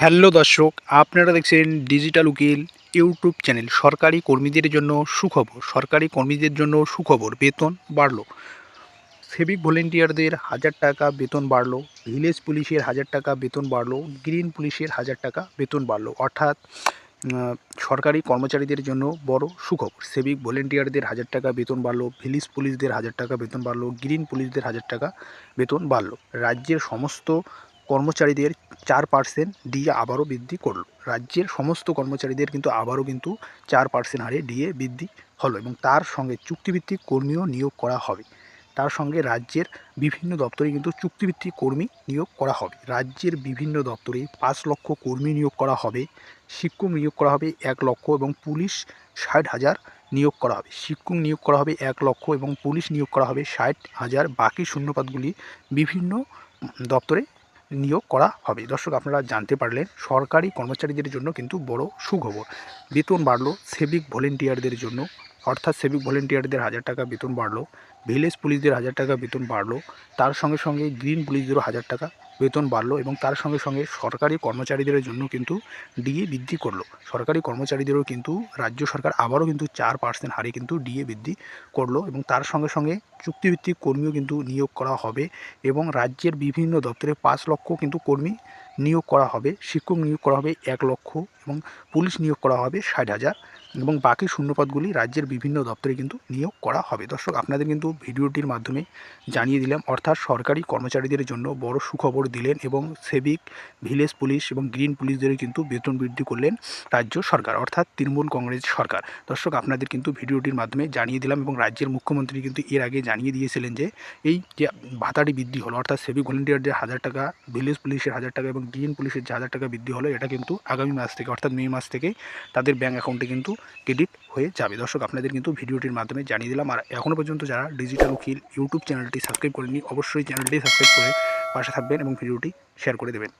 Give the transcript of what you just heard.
Hello দর্শক, আপনারা দেখছেন ডিজিটাল উকিল ইউটিউব চ্যানেল। সরকারি কর্মীদের জন্য সুখবর, সরকারি কর্মীদের জন্য সুখবর, বেতন বাড়লো। সিভিক ভলেন্টিয়ারদের হাজার টাকা বেতন বাড়লো ভিলেজ পুলিশের হাজার টাকা বেতন বাড়লো গ্রিন পুলিশের হাজার টাকা বেতন বাড়লো। অর্থাৎ সরকারি কর্মচারীদের জন্য বড় সুখবর। সিভিক ভলেন্টিয়ারদের হাজার টাকা বেতন বাড়লো ভিলেজ পুলিশদের হাজার টাকা বেতন বাড়লো গ্রিন পুলিশদের হাজার টাকা বেতন বাড়লো। রাজ্যের সমস্ত কর্মচারীদের চার পার্সেন্ট ডিএ আবারও বৃদ্ধি করল। রাজ্যের সমস্ত কর্মচারীদের কিন্তু আবারও কিন্তু চার পার্সেন্ট হারে ডিএ বৃদ্ধি হলো এবং তার সঙ্গে চুক্তিভিত্তিক কর্মীও নিয়োগ করা হবে। তার সঙ্গে রাজ্যের বিভিন্ন দপ্তরে কিন্তু চুক্তিভিত্তিক কর্মী নিয়োগ করা হবে। রাজ্যের বিভিন্ন দপ্তরে পাঁচ লক্ষ কর্মী নিয়োগ করা হবে, শিক্ষক নিয়োগ করা হবে এক লক্ষ এবং পুলিশ ষাট হাজার নিয়োগ করা হবে। শিক্ষক নিয়োগ করা হবে এক লক্ষ এবং পুলিশ নিয়োগ করা হবে ষাট হাজার। বাকি শূন্যপাতগুলি বিভিন্ন দপ্তরে নিয়োগ করা হবে। দর্শক, আপনারা জানতে পারলেন, সরকারি কর্মচারীদের জন্য কিন্তু বড় সুখবর। বেতন বাড়লো সেভিক ভলেন্টিয়ারদের জন্য। অর্থাৎ সেভিক ভলেন্টিয়ারদের হাজার টাকা বেতন বাড়লো ভিলেজ পুলিশদের হাজার টাকা বেতন বাড়লো। তার সঙ্গে সঙ্গে গ্রিন পুলিশদেরও হাজার টাকা বেতন বাড়লো এবং তার সঙ্গে সঙ্গে সরকারি কর্মচারীদের জন্য কিন্তু ডিএ বৃদ্ধি করল। সরকারি কর্মচারীদেরও কিন্তু রাজ্য সরকার আবারও কিন্তু চার পার্সেন্ট হারে কিন্তু ডিএ বৃদ্ধি করল এবং তার সঙ্গে সঙ্গে চুক্তিভিত্তিক কর্মীও কিন্তু নিয়োগ করা হবে এবং রাজ্যের বিভিন্ন দপ্তরে পাঁচ লক্ষ কিন্তু কর্মী নিয়োগ করা হবে, শিক্ষক নিয়োগ করা হবে এক লক্ষ এবং পুলিশ নিয়োগ করা হবে ষাট হাজার এবং বাকি শূন্যপদগুলি রাজ্যের বিভিন্ন দপ্তরে কিন্তু নিয়োগ করা হবে। দর্শক, আপনাদের কিন্তু ভিডিওটির মাধ্যমে জানিয়ে দিলাম, অর্থাৎ সরকারি কর্মচারীদের জন্য বড় সুখবর দিলেন এবং সেভিক ভিলেজ পুলিশ এবং গ্রিন পুলিশদের কিন্তু বেতন বৃদ্ধি করলেন রাজ্য সরকার, অর্থাৎ তৃণমূল কংগ্রেস সরকার। দর্শক, আপনাদের কিন্তু ভিডিওটির মাধ্যমে জানিয়ে দিলাম এবং রাজ্যের মুখ্যমন্ত্রী কিন্তু এর আগে জানিয়ে দিয়েছিলেন যে এই যে ভাতাটি বৃদ্ধি হলো, অর্থাৎ সেভিক ভলেন্টিয়ারদের হাজার টাকা, ভিলেজ পুলিশের হাজার টাকা এবং গ্রিন পুলিশের যে হাজার টাকা বৃদ্ধি হলো, এটা কিন্তু আগামী মাস থেকে অর্থাৎ মে মাস থেকে তাদের ব্যাঙ্ক অ্যাকাউন্টে কিন্তু ক্রেডিট হয়ে যাবে। দর্শক, আপনাদের কিন্তু ভিডিওটির মাধ্যমে জানিয়ে দিলাম। আর এখনও পর্যন্ত যারা ডিজিটাল উকিল ইউটিউব চ্যানেলটি সাবস্ক্রাইব করেনি অবশ্যই চ্যানেলটি সাবস্ক্রাইব করে পাশে থাকবেন এবং ভিডিওটি শেয়ার করে দেবেন।